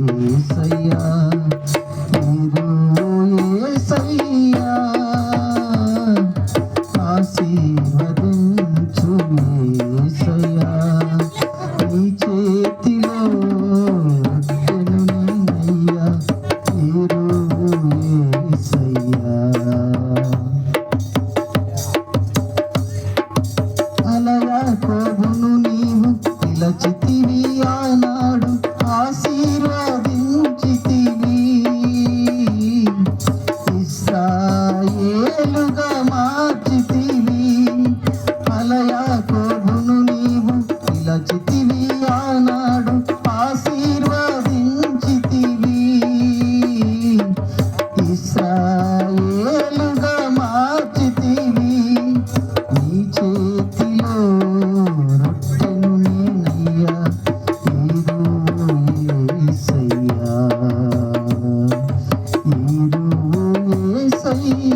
Mm-hmm. యేసయ్యా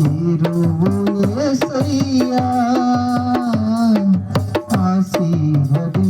ఎరువు సయ్యా ఆశీర్వదించు.